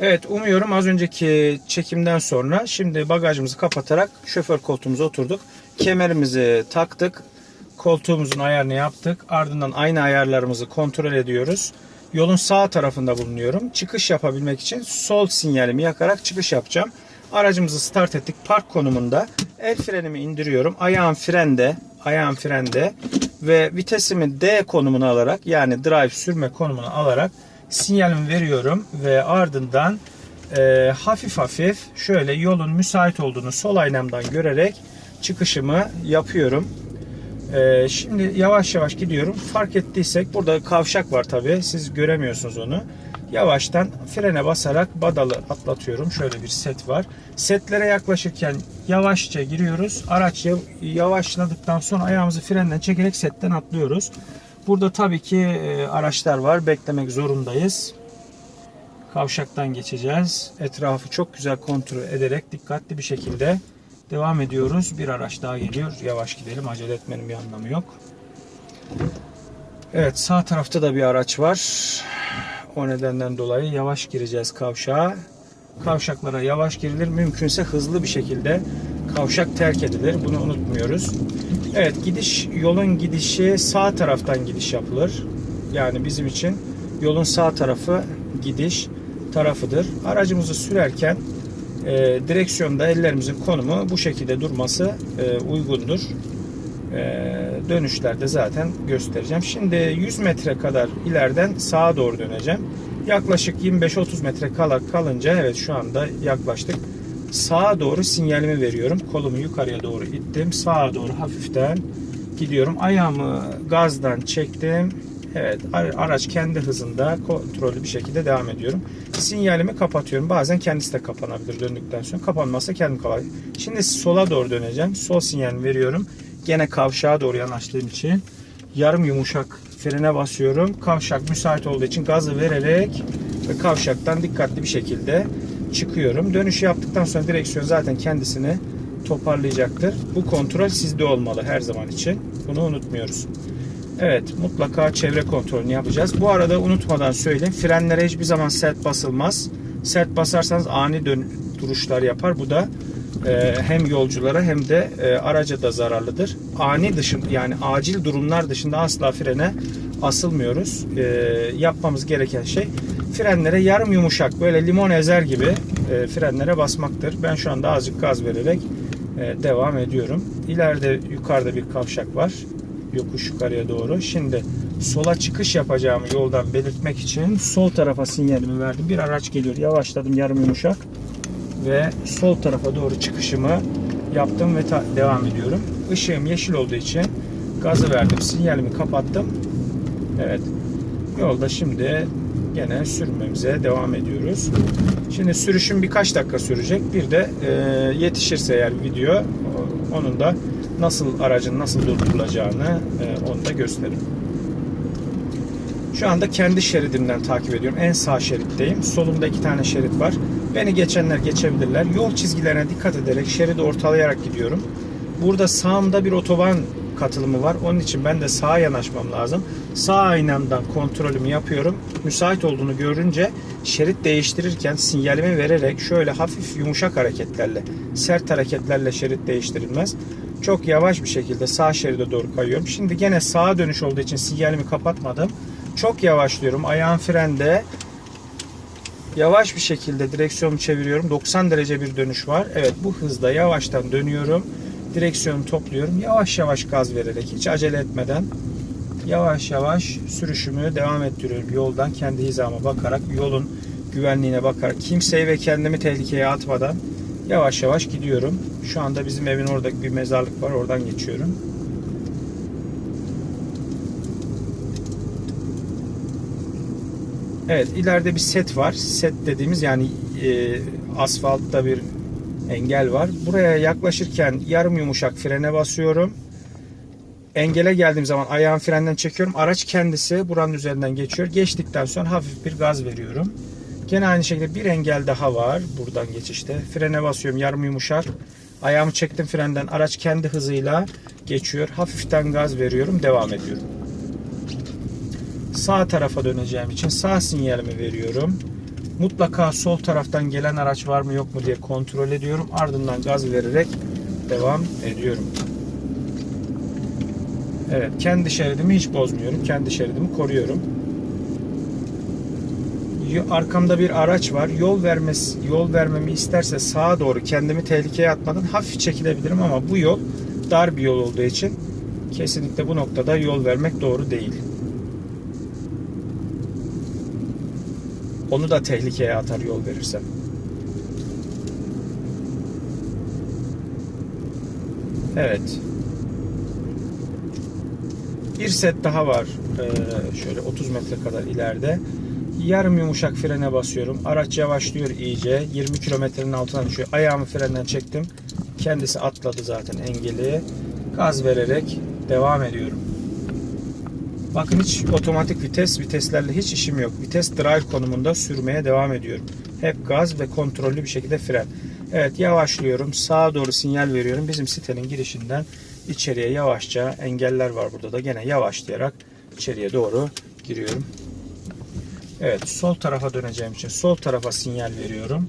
Evet umuyorum az önceki çekimden sonra şimdi bagajımızı kapatarak şoför koltuğumuza oturduk. Kemerimizi taktık. Koltuğumuzun ayarını yaptık. Ardından aynı ayarlarımızı kontrol ediyoruz. Yolun sağ tarafında bulunuyorum. Çıkış yapabilmek için sol sinyalimi yakarak çıkış yapacağım. Aracımızı start ettik. Park konumunda. El frenimi indiriyorum. Ayağım frende. Ayağım frende. Ve vitesimi D konumuna alarak yani drive sürme konumuna alarak sinyalimi veriyorum. Ve ardından e, hafif hafif şöyle yolun müsait olduğunu sol aynamdan görerek çıkışımı yapıyorum. Ee, şimdi yavaş yavaş gidiyorum. Fark ettiysek burada kavşak var tabi. Siz göremiyorsunuz onu. Yavaştan frene basarak badalı atlatıyorum. Şöyle bir set var. Setlere yaklaşırken yavaşça giriyoruz. Araç yav- yavaşladıktan sonra ayağımızı frenden çekerek setten atlıyoruz. Burada tabii ki e, araçlar var. Beklemek zorundayız. Kavşaktan geçeceğiz. Etrafı çok güzel kontrol ederek dikkatli bir şekilde devam ediyoruz. Bir araç daha geliyor. Yavaş gidelim. Acele etmenin bir anlamı yok. Evet sağ tarafta da bir araç var. O nedenden dolayı yavaş gireceğiz kavşağa. Kavşaklara yavaş girilir. Mümkünse hızlı bir şekilde kavşak terk edilir. Bunu unutmuyoruz. Evet gidiş yolun gidişi sağ taraftan gidiş yapılır. Yani bizim için yolun sağ tarafı gidiş tarafıdır. Aracımızı sürerken e, direksiyonda ellerimizin konumu bu şekilde durması e, uygundur. E, dönüşlerde zaten göstereceğim. Şimdi 100 metre kadar ileriden sağa doğru döneceğim. Yaklaşık 25-30 metre kala kalınca evet şu anda yaklaştık. Sağa doğru sinyalimi veriyorum. Kolumu yukarıya doğru ittim. Sağa doğru hafiften gidiyorum. Ayağımı gazdan çektim. Evet ara- araç kendi hızında kontrollü bir şekilde devam ediyorum. Sinyalimi kapatıyorum. Bazen kendisi de kapanabilir döndükten sonra. Kapanmazsa kendim kapatayım. Şimdi sola doğru döneceğim. Sol sinyalimi veriyorum. Gene kavşağa doğru yanaştığım için yarım yumuşak frene basıyorum. Kavşak müsait olduğu için gazı vererek ve kavşaktan dikkatli bir şekilde çıkıyorum. Dönüş yaptıktan sonra direksiyon zaten kendisini toparlayacaktır. Bu kontrol sizde olmalı her zaman için. Bunu unutmuyoruz. Evet mutlaka çevre kontrolünü yapacağız. Bu arada unutmadan söyleyeyim. Frenlere hiçbir zaman sert basılmaz. Sert basarsanız ani dön duruşlar yapar. Bu da e, hem yolculara hem de e, araca da zararlıdır. Ani dışın yani acil durumlar dışında asla frene asılmıyoruz. E, yapmamız gereken şey frenlere yarım yumuşak böyle limon ezer gibi frenlere basmaktır. Ben şu anda azıcık gaz vererek devam ediyorum. İleride yukarıda bir kavşak var yokuş yukarıya doğru. Şimdi sola çıkış yapacağımı yoldan belirtmek için sol tarafa sinyalimi verdim. Bir araç geliyor. Yavaşladım yarım yumuşak ve sol tarafa doğru çıkışımı yaptım ve devam ediyorum. Işığım yeşil olduğu için gazı verdim. Sinyalimi kapattım. Evet. Yolda şimdi gene sürmemize devam ediyoruz. Şimdi sürüşüm birkaç dakika sürecek. Bir de e, yetişirse eğer video onun da nasıl aracın nasıl durdurulacağını e, onu da gösteririm. Şu anda kendi şeridimden takip ediyorum. En sağ şeritteyim. Solumda iki tane şerit var. Beni geçenler geçebilirler. Yol çizgilerine dikkat ederek şeridi ortalayarak gidiyorum. Burada sağımda bir otoban katılımı var. Onun için ben de sağa yanaşmam lazım. Sağ aynamdan kontrolümü yapıyorum. Müsait olduğunu görünce şerit değiştirirken sinyalimi vererek şöyle hafif yumuşak hareketlerle, sert hareketlerle şerit değiştirilmez. Çok yavaş bir şekilde sağ şeride doğru kayıyorum. Şimdi gene sağa dönüş olduğu için sinyalimi kapatmadım. Çok yavaşlıyorum. Ayağım frende. Yavaş bir şekilde direksiyonu çeviriyorum. 90 derece bir dönüş var. Evet bu hızda yavaştan dönüyorum. Direksiyonu topluyorum. Yavaş yavaş gaz vererek hiç acele etmeden yavaş yavaş sürüşümü devam ettiriyorum. Yoldan kendi hizama bakarak, yolun güvenliğine bakarak, kimseyi ve kendimi tehlikeye atmadan yavaş yavaş gidiyorum. Şu anda bizim evin oradaki bir mezarlık var. Oradan geçiyorum. Evet ileride bir set var. Set dediğimiz yani e, asfaltta bir engel var. Buraya yaklaşırken yarım yumuşak frene basıyorum. Engele geldiğim zaman ayağım frenden çekiyorum. Araç kendisi buranın üzerinden geçiyor. Geçtikten sonra hafif bir gaz veriyorum. Gene aynı şekilde bir engel daha var buradan geçişte. Frene basıyorum yarım yumuşak. Ayağımı çektim frenden. Araç kendi hızıyla geçiyor. Hafiften gaz veriyorum. Devam ediyorum. Sağ tarafa döneceğim için sağ sinyalimi veriyorum. Mutlaka sol taraftan gelen araç var mı yok mu diye kontrol ediyorum. Ardından gaz vererek devam ediyorum. Evet, kendi şeridimi hiç bozmuyorum. Kendi şeridimi koruyorum. Yo- Arkamda bir araç var. Yol vermesi, yol vermemi isterse sağa doğru kendimi tehlikeye atmadan hafif çekilebilirim ama bu yol dar bir yol olduğu için kesinlikle bu noktada yol vermek doğru değil. Onu da tehlikeye atar yol verirsem. Evet. Bir set daha var. Ee, şöyle 30 metre kadar ileride. Yarım yumuşak frene basıyorum. Araç yavaşlıyor iyice. 20 kilometrenin altına düşüyor. Ayağımı frenden çektim. Kendisi atladı zaten engeli. Gaz vererek devam ediyorum. Bakın hiç otomatik vites, viteslerle hiç işim yok. Vites drive konumunda sürmeye devam ediyorum. Hep gaz ve kontrollü bir şekilde fren. Evet yavaşlıyorum. Sağa doğru sinyal veriyorum. Bizim sitenin girişinden içeriye yavaşça engeller var burada da gene yavaşlayarak içeriye doğru giriyorum. Evet sol tarafa döneceğim için sol tarafa sinyal veriyorum.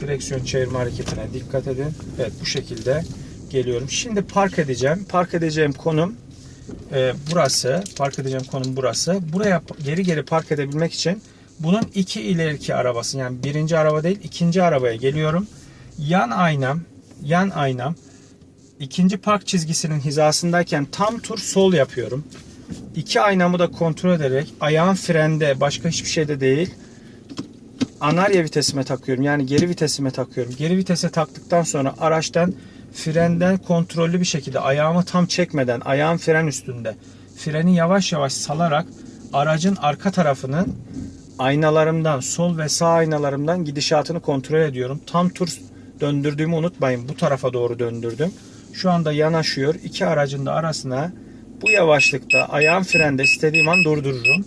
Direksiyon çevirme hareketine dikkat edin. Evet bu şekilde geliyorum. Şimdi park edeceğim. Park edeceğim konum e, burası. Park edeceğim konum burası. Buraya geri geri park edebilmek için bunun iki ileriki arabası yani birinci araba değil ikinci arabaya geliyorum. Yan aynam yan aynam ikinci park çizgisinin hizasındayken tam tur sol yapıyorum. İki aynamı da kontrol ederek ayağım frende başka hiçbir şeyde değil. Anarya vitesime takıyorum. Yani geri vitesime takıyorum. Geri vitese taktıktan sonra araçtan frenden kontrollü bir şekilde ayağımı tam çekmeden ayağım fren üstünde freni yavaş yavaş salarak aracın arka tarafının aynalarımdan sol ve sağ aynalarımdan gidişatını kontrol ediyorum. Tam tur döndürdüğümü unutmayın. Bu tarafa doğru döndürdüm. Şu anda yanaşıyor. İki aracın da arasına bu yavaşlıkta ayağım frende istediğim an durdururum.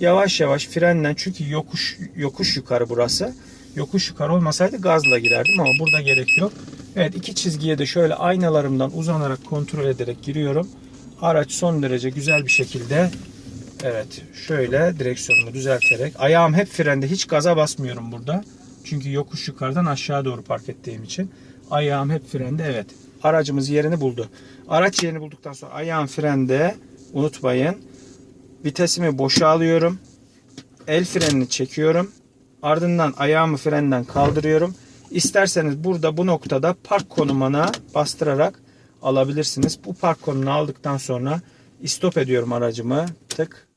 Yavaş yavaş frenle çünkü yokuş yokuş yukarı burası. Yokuş yukarı olmasaydı gazla girerdim ama burada gerek yok. Evet iki çizgiye de şöyle aynalarımdan uzanarak kontrol ederek giriyorum. Araç son derece güzel bir şekilde evet şöyle direksiyonumu düzelterek ayağım hep frende hiç gaza basmıyorum burada. Çünkü yokuş yukarıdan aşağı doğru park ettiğim için ayağım hep frende evet. Aracımız yerini buldu. Araç yerini bulduktan sonra ayağım frende unutmayın. Vitesimi boşa alıyorum. El frenini çekiyorum. Ardından ayağımı frenden kaldırıyorum. İsterseniz burada bu noktada park konumuna bastırarak alabilirsiniz. Bu park konumunu aldıktan sonra istop ediyorum aracımı. Tık.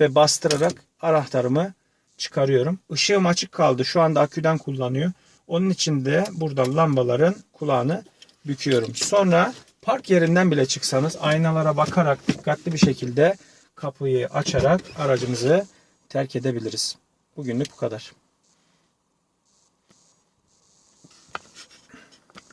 Ve bastırarak anahtarımı çıkarıyorum. Işığım açık kaldı. Şu anda aküden kullanıyor. Onun için de burada lambaların kulağını büküyorum. Sonra park yerinden bile çıksanız aynalara bakarak dikkatli bir şekilde kapıyı açarak aracımızı terk edebiliriz. Bugünlük bu kadar.